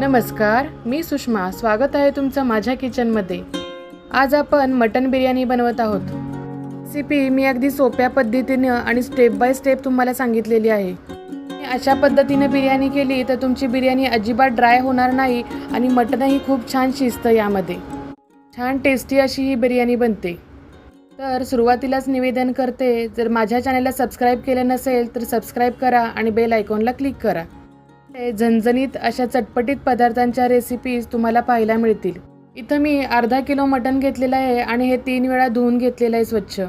नमस्कार मी सुषमा. स्वागत आहे तुमचं माझ्या किचनमध्ये. आज आपण मटन बिर्याणी बनवत आहोत. रेसिपी मी अगदी सोप्या पद्धतीनं आणि स्टेप बाय स्टेप तुम्हाला सांगितलेली आहे. अशा पद्धतीनं बिर्याणी केली तर तुमची बिर्याणी अजिबात ड्राय होणार नाही आणि मटनही खूप छान शिजतं यामध्ये. छान टेस्टी अशी ही बिर्याणी बनते. तर सुरुवातीलाच निवेदन करते जर माझ्या चॅनलला सबस्क्राईब केलं नसेल तर सबस्क्राईब करा आणि बेल आयकॉनला क्लिक करा. झणझणीत अशा चटपटीत पदार्थांच्या रेसिपीज तुम्हाला पाहायला मिळतील. इथं मी अर्धा किलो मटण घेतलेलं आहे आणि हे तीन वेळा धुवून घेतलेलं आहे स्वच्छ.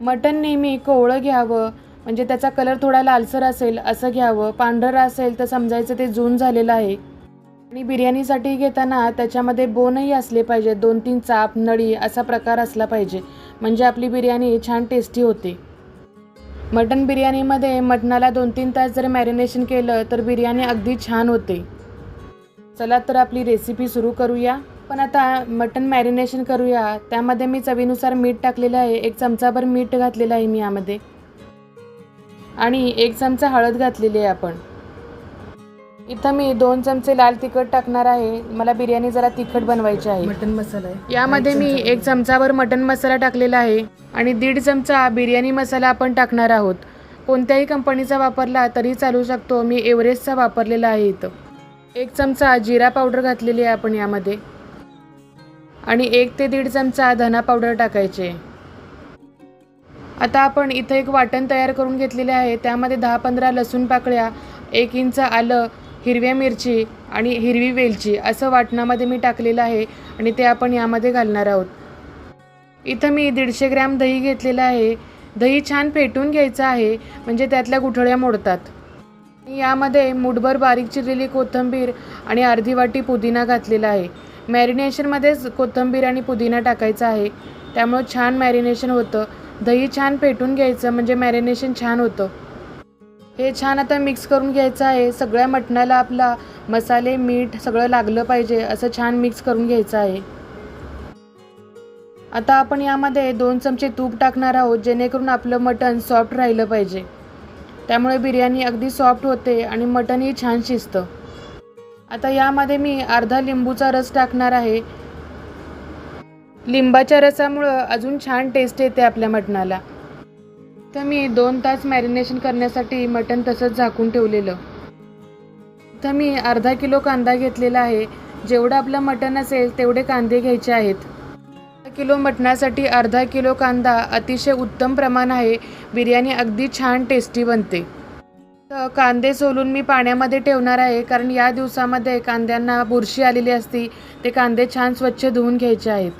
मटण नेहमी कोवळं घ्यावं म्हणजे त्याचा कलर थोडा लालसर असेल असं घ्यावं. पांढरं असेल तर समजायचं ते जून झालेलं आहे. आणि बिर्याणीसाठी घेताना त्याच्यामध्ये बोनही असले पाहिजे दोन तीन चाप नळी असा प्रकार असला पाहिजे. म्हणजे आपली बिर्याणी छान टेस्टी होते. मटन बिर्याणीमध्ये मटणाला दोन तीन तास जर मॅरिनेशन केलं तर बिर्याणी अगदी छान होते. चला तर आपली रेसिपी सुरू करूया. पण आता मटन मॅरिनेशन करूया. त्यामध्ये मी चवीनुसार मीठ टाकलेलं आहे. एक चमचाभर मीठ घातलेलं आहे मी यामध्ये. आणि एक चमचा हळद घातलेली आहे आपण. इथं मी दोन चमचे लाल तिखट टाकणार आहे. मला बिर्याणी जरा तिखट बनवायची आहे. मटन मसाला आहे. यामध्ये मी एक चमचाभर मटन मसाला टाकलेला आहे आणि दीड चमचा बिर्याणी मसाला आपण टाकणार आहोत. कोणत्याही कंपनीचा वापरला तरी चालू शकतो. मी एव्हरेस्टचा वापरलेला आहे इथं. एक चमचा जिरा पावडर घातलेली आहे आपण यामध्ये. आणि एक ते दीड चमचा धना पावडर टाकायचे. आता आपण इथं एक वाटण तयार करून घेतलेले आहे. त्यामध्ये दहा पंधरा लसूण पाकळ्या एक इंच आलं हिरव्या मिरची आणि हिरवी वेलची असं वाटणामध्ये मी टाकलेलं आहे आणि ते आपण यामध्ये घालणार आहोत. इथं मी दीडशे ग्रॅम दही घेतलेलं आहे. दही छान फेटून घ्यायचं आहे म्हणजे त्यातल्या गुठळ्या मोडतात. यामध्ये मुठभर बारीक चिरलेली कोथिंबीर आणि अर्धी वाटी पुदिना घातलेला आहे. मॅरिनेशनमध्येच कोथिंबीर आणि पुदिना टाकायचा आहे. त्यामुळं छान मॅरिनेशन होतं. दही छान पेटून घ्यायचं म्हणजे मॅरिनेशन छान होतं. हे छान आता मिक्स करून घ्यायचं आहे. सगळ्या मटणाला आपला मसाले मीठ सगळं लागलं पाहिजे असं छान मिक्स करून घ्यायचं आहे. आता आपण यामध्ये दोन चमचे तूप टाकणार आहोत जेणेकरून आपलं मटण सॉफ्ट राहिलं पाहिजे. त्यामुळे बिर्याणी अगदी सॉफ्ट होते आणि मटणही छान शिजतं. आता यामध्ये मी अर्धा लिंबूचा रस टाकणार आहे. लिंबाच्या रसामुळं अजून छान टेस्ट येते आपल्या मटणाला. तर मी दोन तास मॅरिनेशन करण्यासाठी मटण तसंच झाकून ठेवलेलं. तर मी अर्धा किलो कांदा घेतलेला आहे. जेवढं आपलं मटण असेल तेवढे कांदे घ्यायचे आहेत. अर्धा किलो मटणासाठी अर्धा किलो कांदा अतिशय उत्तम प्रमाण आहे. बिर्याणी अगदी छान टेस्टी बनते. तर कांदे सोलून मी पाण्यामध्ये ठेवणार आहे. कारण या दिवसामध्ये कांद्यांना बुरशी आलेली असती. ते कांदे छान स्वच्छ धुवून घ्यायचे आहेत.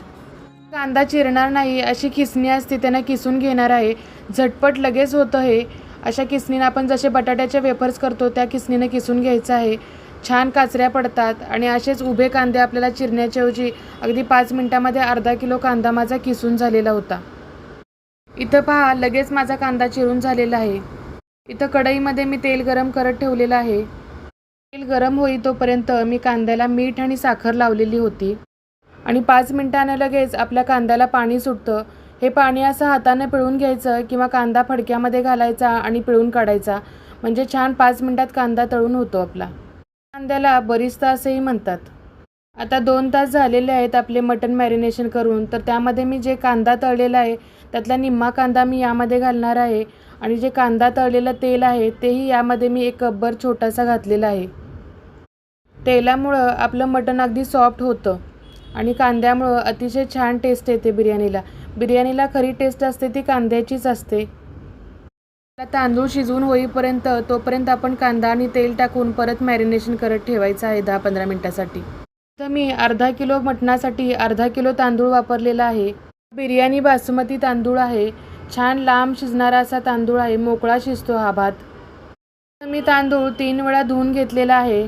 कांदा चिरणार नाही अशी किसणी असते त्यांना किसून घेणार आहे. झटपट लगेच होतं हे. अशा किसणीनं आपण जसे बटाट्याचे वेफर्स करतो त्या किसणीनं किसून घ्यायचं आहे. छान काचऱ्या पडतात आणि असेच उभे कांदे आपल्याला चिरण्याच्याऐवजी अगदी पाच मिनटामध्ये अर्धा किलो कांदा माझा किसून झालेला होता. इथं पहा लगेच माझा कांदा चिरून झालेला आहे. इथं कढईमध्ये मी तेल गरम करत ठेवलेलं आहे. तेल गरम होई तोपर्यंत मी कांद्याला मीठ आणि साखर लावलेली होती. आणि पाच मिनटानं लगेच आपल्या कांद्याला पाणी सुटतं. हे पाणी असं हाताने पिळून घ्यायचं किंवा कांदा फडक्यामध्ये घालायचा आणि पिळून काढायचा. म्हणजे छान पाच मिनटात कांदा तळून होतो आपला. कांद्याला बरिस्ता असेही म्हणतात. आता दोन तास झालेले आहेत आपले मटन मॅरिनेशन करून. तर त्यामध्ये मी जे कांदा तळलेला आहे त्यातला निम्मा कांदा मी यामध्ये घालणार आहे. आणि जे कांदा तळलेलं तेल आहे तेही यामध्ये मी एक कपभर छोटासा घातलेला आहे. तेलामुळं आपलं मटण अगदी सॉफ्ट होतं. आणि कांद्यामुळं अतिशय छान टेस्ट येते बिर्याणीला. बिर्याणीला खरी टेस्ट असते ती कांद्याचीच असते. तांदूळ शिजवून होईपर्यंत तोपर्यंत आपण कांदा आणि तेल टाकून परत मॅरिनेशन करत ठेवायचं आहे दहा पंधरा मिनटासाठी. तर मी अर्धा किलो मटणासाठी अर्धा किलो तांदूळ वापरलेला आहे. बिर्याणी बासमती तांदूळ आहे. छान लांब शिजणारा असा तांदूळ आहे. मोकळा शिजतो हा भात. तर मी तांदूळ तीन वेळा धुवून घेतलेला आहे.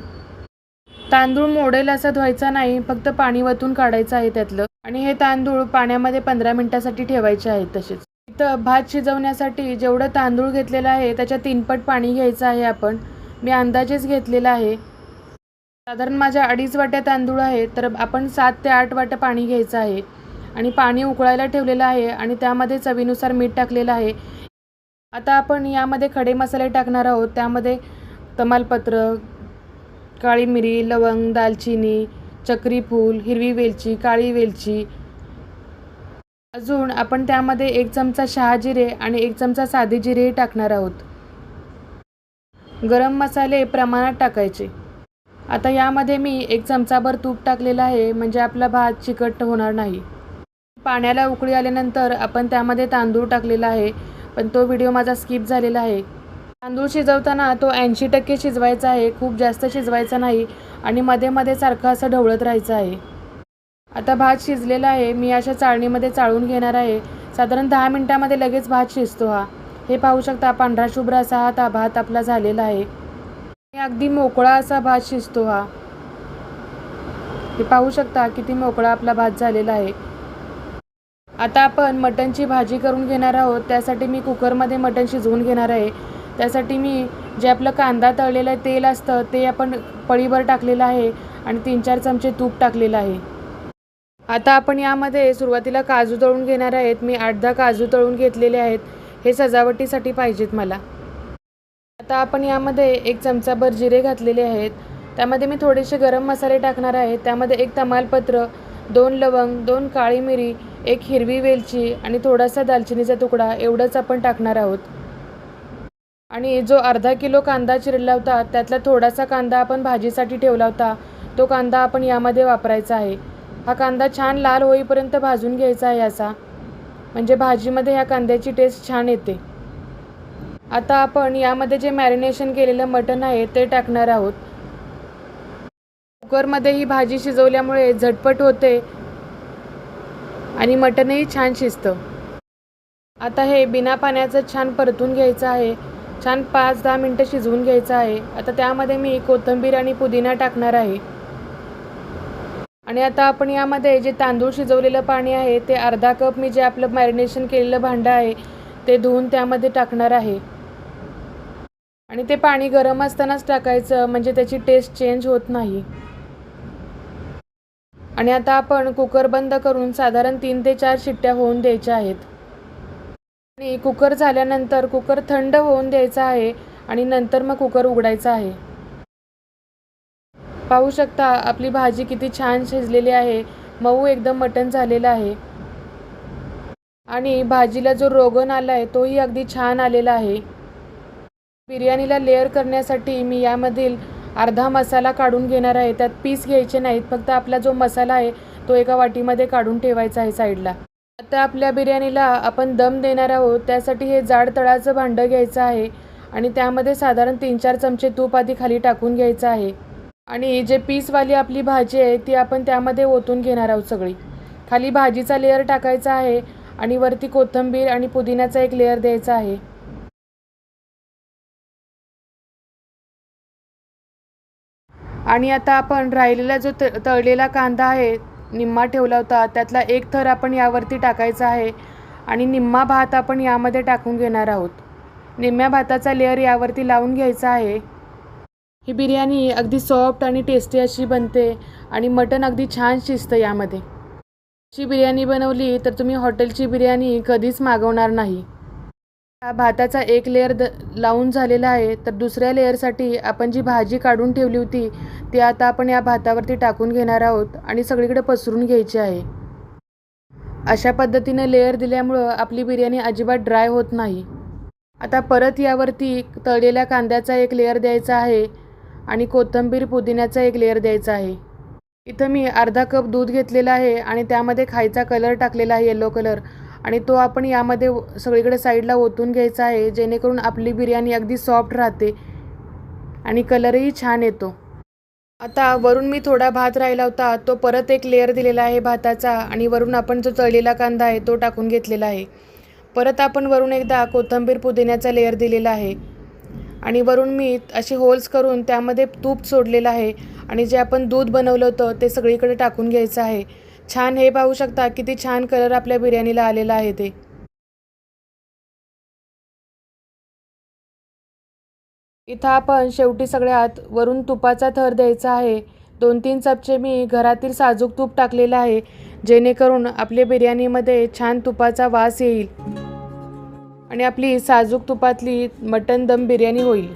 तांदूळ मोडेल असा धुवायचा नाही फक्त पाणी वतून काढायचं आहे त्यातलं. आणि हे तांदूळ पाण्यामध्ये पंधरा मिनटासाठी ठेवायचे आहेत तसेच. इथं भात शिजवण्यासाठी जेवढं तांदूळ घेतलेलं आहे त्याच्या तीनपट पाणी घ्यायचं आहे आपण. मी अंदाजेच घेतलेला आहे. साधारण माझ्या अडीच वाट्या तांदूळ आहे तर आपण सात ते आठ वाट्या पाणी घ्यायचं आहे. आणि पाणी उकळायला ठेवलेलं आहे आणि त्यामध्ये चवीनुसार मीठ टाकलेलं आहे. आता आपण यामध्ये खडे मसाले टाकणार आहोत. त्यामध्ये तमालपत्र काळी मिरी लवंग दालचिनी चक्रीफूल हिरवी वेलची काळी वेलची. अजून आपण त्यामध्ये एक चमचा शहाजिरे आणि एक चमचा साधे जिरेही टाकणार आहोत. गरम मसाले प्रमाणात टाकायचे. आता यामध्ये मी एक चमचाभर तूप टाकलेलं आहे म्हणजे आपला भात चिकट होणार नाही. पाण्याला उकळी आल्यानंतर आपण त्यामध्ये तांदूळ टाकलेला आहे पण तो व्हिडिओ माझा स्किप झालेला आहे. तांदूळ शिजवताना तो ऐंशी टक्के शिजवायचा आहे खूप जास्त शिजवायचा नाही आणि मध्ये मध्ये सारखं असं ढवळत राहायचं आहे. आता भात शिजलेला आहे मी अशा चाळणीमध्ये चाळून घेणार आहे. साधारण दहा मिनटामध्ये लगेच भात शिजतो हा. हे पाहू शकता पांढरा शुभ्र असा हा ता भात आपला झालेला आहे. आणि अगदी मोकळा असा भात शिजतो हा. हे पाहू शकता किती मोकळा आपला भात झालेला आहे. आता आपण मटणची भाजी करून घेणार आहोत त्यासाठी मी कुकरमध्ये मटण शिजवून घेणार आहे. त्यासाठी मी जे आपलं कांदा तळलेलं तेल असतं ते आपण पळीभर टाकलेलं आहे आणि तीन चार चमचे तूप टाकलेलं आहे. आता आपण यामध्ये सुरुवातीला काजू तळून घेणार आहेत. मी आठ दहा काजू तळून घेतलेले आहेत. हे सजावटीसाठी पाहिजेत मला. आता आपण यामध्ये एक चमचाभर जिरे घातलेले आहेत. त्यामध्ये मी थोडेसे गरम मसाले टाकणार आहे. त्यामध्ये एक तमालपत्र दोन लवंग दोन काळी मिरी एक हिरवी वेलची आणि थोडासा दालचिनीचा तुकडा एवढंच आपण टाकणार आहोत. आणि जो अर्धा किलो कांदा चिरला होता त्यातला थोडासा कांदा आपण भाजीसाठी ठेवला होता. तो कांदा आपण यामध्ये वापरायचा आहे. हा कांदा छान लाल होईपर्यंत भाजून घ्यायचा आहे असा म्हणजे भाजीमध्ये ह्या कांद्याची टेस्ट छान येते. आता आपण यामध्ये जे मॅरिनेशन केलेलं मटण आहे ते टाकणार आहोत. कुकरमध्ये ही भाजी शिजवल्यामुळे झटपट होते आणि मटणही छान शिजतं. आता हे बिना पाण्याचं छान परतून घ्यायचं आहे. छान पाच दहा मिनटं शिजवून घ्यायचं आहे. आता त्यामध्ये मी कोथिंबीर आणि पुदिना टाकणार आहे. आणि आता आपण यामध्ये जे तांदूळ शिजवलेलं पाणी आहे ते अर्धा कप मी जे आपलं मॅरिनेशन केलेलं भांडं आहे ते धुवून त्यामध्ये टाकणार आहे. आणि ते पाणी गरम असतानाच टाकायचं म्हणजे त्याची टेस्ट चेंज होत नाही. आणि आता आपण कुकर बंद करून साधारण तीन ते चार शिट्ट्या होऊन द्यायच्या आहेत. कुकर झाल्यानंतर कुकर थंड होऊन द्यायचा आहे आणि नंतर मग कुकर उघडायचा आहे. पाहू शकता आपली भाजी किती छान शिजलेली आहे. मऊ एकदम मटण झालेलं आहे. आणि भाजीला जो रोगन आला आहे तोही अगदी छान आलेला आहे. बिर्याणीला लेअर करण्यासाठी मी यामधील अर्धा मसाला काढून घेणार आहे. त्यात पीस घ्यायचे नाहीत. फक्त आपला जो मसाला आहे तो एका वाटीमध्ये काढून ठेवायचा आहे साईडला आता आपल्या बिर्याणीला आपण दम देणार आहोत त्यासाठी हे जाड तळाचं भांडं घ्यायचं आहे आणि त्यामध्ये साधारण तीन चार चमचे तूप आधी खाली टाकून घ्यायचं आहे. आणि जे पीसवाली आपली भाजी आहे ती आपण त्यामध्ये ओतून घेणार आहोत सगळी. खाली भाजीचा लेअर टाकायचा आहे आणि वरती कोथिंबीर आणि पुदिन्याचा एक लेअर द्यायचा आहे. आणि आता आपण राहिलेला जो त तळलेला कांदा आहे निम्मा ठेवला होता. त्यातला एक थर आपण यावरती टाकायचा आहे आणि निम्मा भात आपण यामध्ये टाकून घेणार आहोत. निम्म्या भाताचा लेअर यावरती लावून घ्यायचा आहे. ही बिर्याणी अगदी सॉफ्ट आणि टेस्टी अशी बनते आणि मटण अगदी छान शिजतं यामध्ये. अशी बिर्याणी बनवली तर तुम्ही हॉटेलची बिर्याणी कधीच मागवणार नाही. हा भाताचा एक लेअर द लावून झालेला आहे तर दुसऱ्या लेअरसाठी आपण जी भाजी काढून ठेवली होती ती आता आपण या भातावरती टाकून घेणार आहोत आणि सगळीकडे पसरून घ्यायची आहे. अशा पद्धतीनं लेअर दिल्यामुळं आपली बिर्याणी अजिबात ड्राय होत नाही. आता परत यावरती तळलेल्या कांद्याचा एक लेअर द्यायचा आहे आणि कोथिंबीर पुदिन्याचा एक लेअर द्यायचा आहे. इथं मी अर्धा कप दूध घेतलेला आहे आणि त्यामध्ये खायचा कलर टाकलेला आहे येलो कलर आणि तो आपण यामध्ये सगळीकडे साईडला ओतून घ्यायचा आहे जेणेकरून आपली बिर्याणी अगदी सॉफ्ट राहते आणि कलरही छान येतो. आता वरून मी थोडा भात राहिला होता तो परत एक लेअर दिलेला आहे भाताचा आणि वरून आपण जो तळलेला कांदा आहे तो टाकून घेतलेला आहे. परत आपण वरून एकदा कोथिंबीर पुदिन्याचा लेअर दिलेला आहे आणि वरून मी असे होल्स करून त्यामध्ये तूप सोडलेलं आहे आणि जे आपण दूध बनवलं होतं ते सगळीकडे टाकून घ्यायचं आहे. छान हे पाहू शकता किती छान कलर आपल्या बिर्याणीला आलेला आहे ते. इथं आपण शेवटी सगळ्यात वरून तुपाचा थर द्यायचा आहे. दोन तीन चपचे मी घरातील साजूक तूप टाकलेलं आहे जेणेकरून आपल्या बिर्याणीमध्ये छान तुपाचा वास येईल आणि आपली साजूक तुपातली मटन दम बिर्याणी होईल.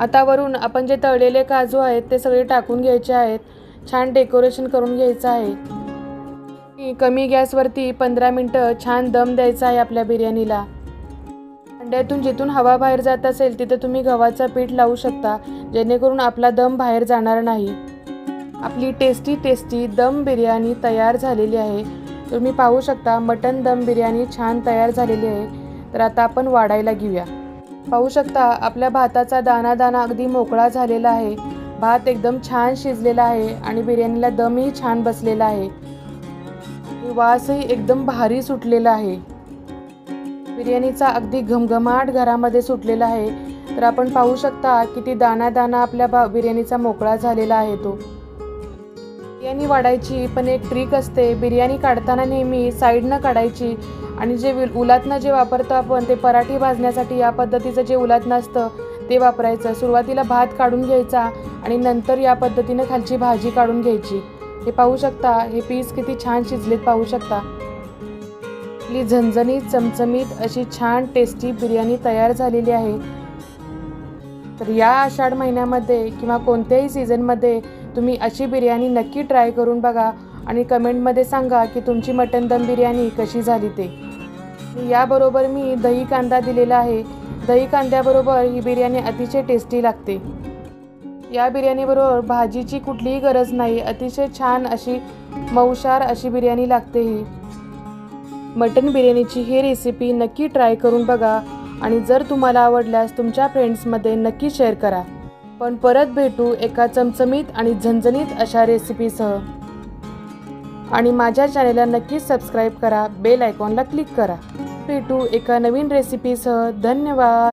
आता वरून आपण जे तळलेले काजू आहेत ते सगळे टाकून घ्यायचे आहेत. छान डेकोरेशन करून घ्यायचं आहे. कमी गॅसवरती पंधरा मिनटं छान दम द्यायचा आहे आपल्या बिर्याणीला. अंड्यातून जिथून हवा बाहेर जात असेल तिथे तुम्ही गव्हाचा पीठ लावू शकता जेणेकरून आपला दम बाहेर जाणार नाही. आपली टेस्टी टेस्टी दम बिर्याणी तयार झालेली आहे. तुम्ही पाहू शकता मटन दम बिर्याणी छान तयार झालेली आहे. तर आता आपण वाढायला घेऊया. पाहू शकता आपल्या भाताचा दाना दाना अगदी मोकळा झालेला आहे. भात एकदम छान शिजलेला आहे आणि बिर्याणीला दमही छान बसलेला आहे. वासही एकदम भारी सुटलेला आहे. बिर्याणीचा अगदी घमघमाट घरामध्ये सुटलेला आहे. तर आपण पाहू शकता किती दाना दाना आपल्या बा बिर्याणीचा मोकळा झालेला आहे तो. बिर्याणी वाढायची पण एक ट्रिक असते. बिर्याणी काढताना नेहमी साईडनं काढायची आणि जे विल- उलातनं जे वापरतो आपण ते पराठी भाजण्यासाठी या पद्धतीचं जे उलातनं असतं ते वापरायचं. सुरुवातीला भात काढून घ्यायचा आणि नंतर या पद्धतीनं खालची भाजी काढून घ्यायची. हे पाहू शकता हे पीस किती छान शिजलेत पाहू शकता. आपली झणझणीत चमचमीत अशी छान टेस्टी बिर्याणी तयार झालेली आहे. तर या आषाढ महिन्यामध्ये किंवा कोणत्याही सीझनमध्ये तुम्ही अशी बिर्याणी नक्की ट्राय करून बघा आणि कमेंटमध्ये सांगा की तुमची मटन दम बिर्याणी कशी झाली ते. याबरोबर मी दही कांदा दिलेला आहे. दही कांद्याबरोबर ही बिर्याणी अतिशय टेस्टी लागते. या बिर्याणीबरोबर भाजीची कुठलीही गरज नाही अतिशय छान अशी मऊशार अशी बिर्याणी लागते ही. मटन बिर्याणीची ही रेसिपी नक्की ट्राय करून बघा आणि जर तुम्हाला आवडल्यास तुमच्या फ्रेंड्समध्ये नक्की शेअर करा. पण परत भेटू एका चमचमीत आणि झणझणीत अशा रेसिपीसह आणि माझ्या चॅनेलला नक्कीच सबस्क्राईब करा बेल आयकॉनला क्लिक करा. भेटू एका नवीन रेसिपीसह धन्यवाद.